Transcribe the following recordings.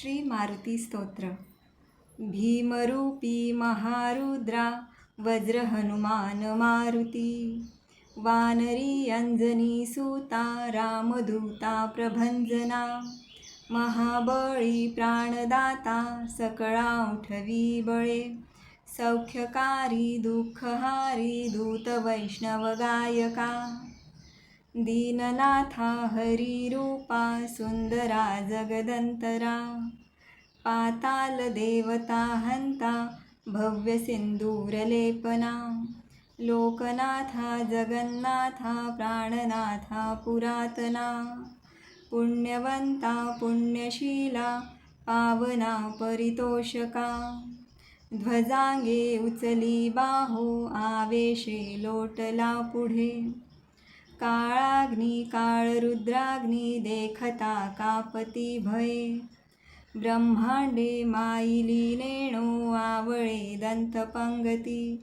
श्री मारुती स्तोत्र. भीमरूपी महारुद्रा वज्र हनुमान मारुती. वानरी अंजनी सुता रामदूता प्रभंजना. महाबळी प्राणदाता सकळा उठवी बळे. सौख्यकारी दुःखहारी दूत वैष्णव गायका. दीननाथा हरिरूपा सुंदरा जगदंतरा पाताल देवता हंता भव्य सिंदूरलेपना लोकनाथा जगन्नाथा प्राणनाथा पुरातना पुण्यवंता पुण्यशीला पावना परितोषका ध्वजांगे उचली बाहो आवेशे लोटला पुढे. काळाग्नी काळरुद्राग्नी देखता कापती भये. ब्रह्मांडे माईली नेणो आवळे दंतपंगती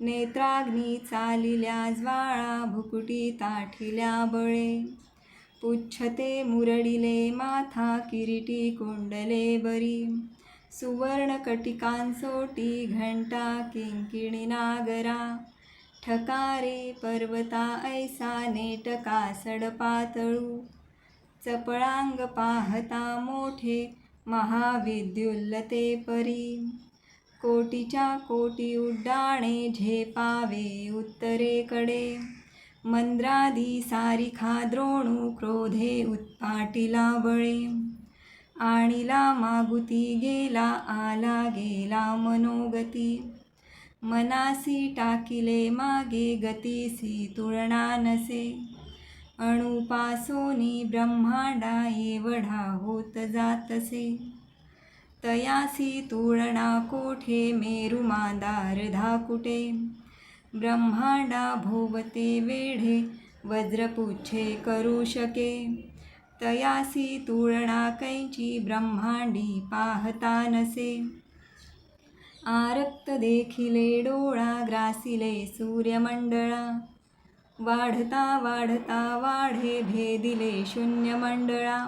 नेत्राग्नी चालिल्या ज्वाळा भुकुटी ताठिल्या बळे. पुच्छते मुरडिले माथा किरीटी कुंडले बरी. सुवर्ण कटिकांसोटी घंटा किंकिणी नागरा. ठकारे पर्वता ऐसा नेटका सडपातळू चपळांग पाहता मोठे महाविद्युल्लते परी. कोटीच्या कोटी उड्डाणे झेपावे उत्तरेकडे. मंद्रादी सारिखा द्रोणू क्रोधे उत्पाटिला बळे. आणिला मागुती गेला आला गेला मनोगती. मनासी टाकिले मागे गतीसी तुळना नसे अणुपासोनी ब्रह्मांडा एवढा होत जातसे. तयासी तुळणा कोठे मेरू मांदार धाकुटे. ब्रह्मांडा भोवते वेढे वज्रपुच्छे करू शके. तयासी तुळणा कैची ब्रह्मांडी पाहता नसे. आरक्त देखिले डोळा ग्रासिले सूर्यमंडळा वाढता वाढता वाढे भेदिले शून्यमंडळा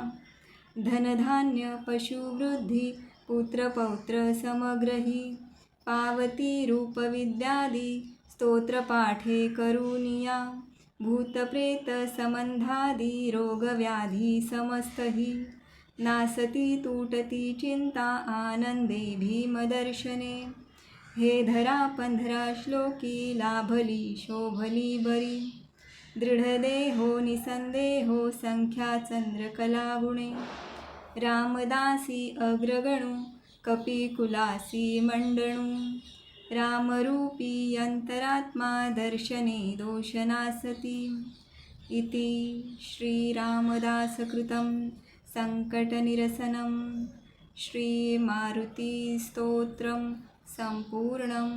धनधान्य पशुवृद्धी पुत्रपौत्र समग्रही पावती रूपविद्यादी स्तोत्रपाठे करुनिया भूतप्रेत संबंधादी रोगव्याधी समस्तही नासती तुटती चिंता आनंदे भीमदर्शने। हे धरा पंधरा श्लोकी लाभली शोभली बरी। दृढदेहो निसंदेहो संख्या चंद्रकला गुणे। रामदासी अग्रगणू कपिकुलासी मंडणू। रामरूपी अंतरात्मा दर्शने दोषनासती। इति श्रीरामदासकृतं सङ्कटनिरसनं श्रीमारुतिस्तोत्रं सम्पूर्णम्